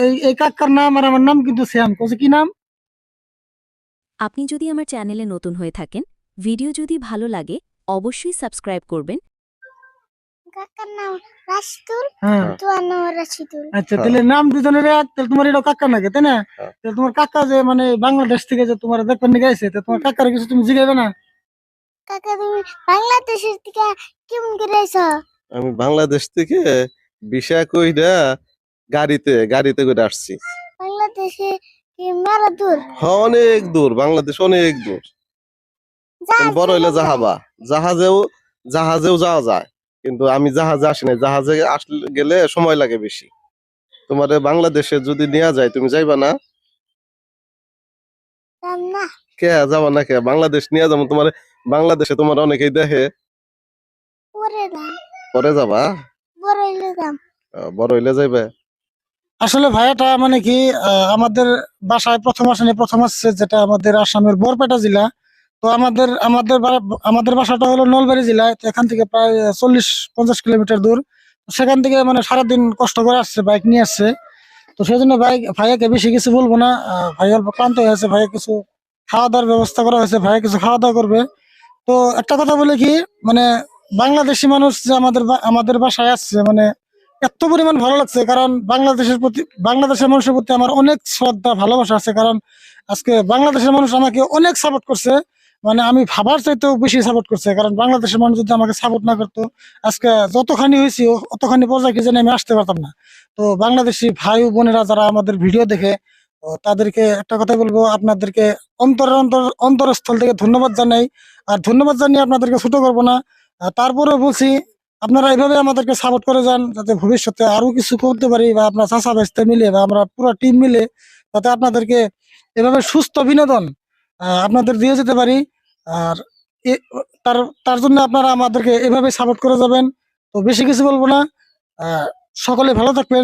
এই এই কাকার নাম আর আমার নাম কিন্তু কি নাম? আপনি যদি আমার চ্যানেলে নতুন হয়ে থাকেন ভিডিও যদি ভালো লাগে অবশ্যই সাবস্ক্রাইব করবেন। কাকার নাম রাশিদুল হ্যাঁ। তোমার নাম রাশিদুল। আচ্ছা তাহলে নাম দুজনের এক তাহলে তোমার এটা কাকা নাকি তাই না? হ্যাঁ। তাহলে তোমার কাকা যে মানে বাংলাদেশ থেকে যে তোমার দেখবেন নিয়ে গেছে তো তোমার কাকার কিছু তুমি জিগাইবে না? কাকা তুমি বাংলাদেশের থেকে কেমন করে আমি বাংলাদেশ থেকে বিশা কইরা গাড়িতে গাড়িতে করে আসছি। বাংলাদেশে কি মেলা দূর? হ্যাঁ অনেক দূর বাংলাদেশ অনেক দূর। বড় হইলে জাহাবা। জাহাজেও জাহাজেও যাওয়া যায়। কিন্তু আমি জাহাজে আসি না জাহাজে আসলে গেলে সময় লাগে বেশি। তোমার বাংলাদেশে যদি নেওয়া যায় তুমি যাইবা না? কে? যাবা না কে? বাংলাদেশ নিয়ে যাব। তোমার বাংলাদেশে তোমার অনেকেই দেখে। পরে যাবা? বড় হইলে যাইবে? আসলে ভাইয়াটা মানে কি আমাদের বাসায় প্রথম আসেনি প্রথম আসছে যেটা আমাদের আসামের বরপেটা জেলা। তো আমাদের আমাদের আমাদের বাসাটা হলো নলবাড়ি জেলায় তো এখান থেকে প্রায় চল্লিশ, পঞ্চাশ কিলোমিটার দূর। সেখান থেকে মানে সারাদিন কষ্ট করে আসছে, বাইক নিয়ে আসছে। তো সেই জন্য বাইক ভাইয়াকে বেশি কিছু বলব না। ভাই অল্প ক্লান্ত হয়ে আছে, ভাইয়া কিছু খাওয়া দাওয়ার ব্যবস্থা করা হয়েছে, ভাইয়া কিছু খাওয়া দাওয়া করবে। তো একটা কথা বলে কি মানে বাংলাদেশি মানুষ যে আমাদের আমাদের বাসায় আসছে মানে এত পরিমাণ ভালো লাগছে, কারণ বাংলাদেশের প্রতি, বাংলাদেশের মানুষের প্রতি আমার অনেক শ্রদ্ধা, ভালোবাসা আছে, কারণ আজকে বাংলাদেশের মানুষ আমাকে অনেক সাপোর্ট করছে। মানে আমি ভাবার চাইতেও বেশি সাপোর্ট করছে, কারণ বাংলাদেশের মানুষ যদি আমাকে সাপোর্ট না করতো, আজকে যতখানি হয়েছি অতখানি পর্যায়ে জানি আমি আসতে পারতাম না। তো বাংলাদেশি ভাই বোনেরা যারা আমাদের ভিডিও দেখে তাদেরকে একটা কথা বলব, আপনাদেরকে অন্তরের অন্তর, অন্তরস্থল থেকে ধন্যবাদ জানাই। আর ধন্যবাদ জানিয়ে আপনাদেরকে ছোট করব না। আর তারপরেও বলছি আপনারা এইভাবে আমাদেরকে সাপোর্ট করে যান, যাতে ভবিষ্যতে আরও কিছু করতে পারি বা আপনার চাষা বেচতে মিলে বা আমরা পুরো টিম মিলে যাতে আপনাদেরকে এভাবে সুস্থ বিনোদন আপনাদের দিয়ে যেতে পারি। আর তার তার জন্য আপনারা আমাদেরকে এভাবে সাপোর্ট করে যাবেন। তো বেশি কিছু বলব না। সকলে ভালো থাকবেন।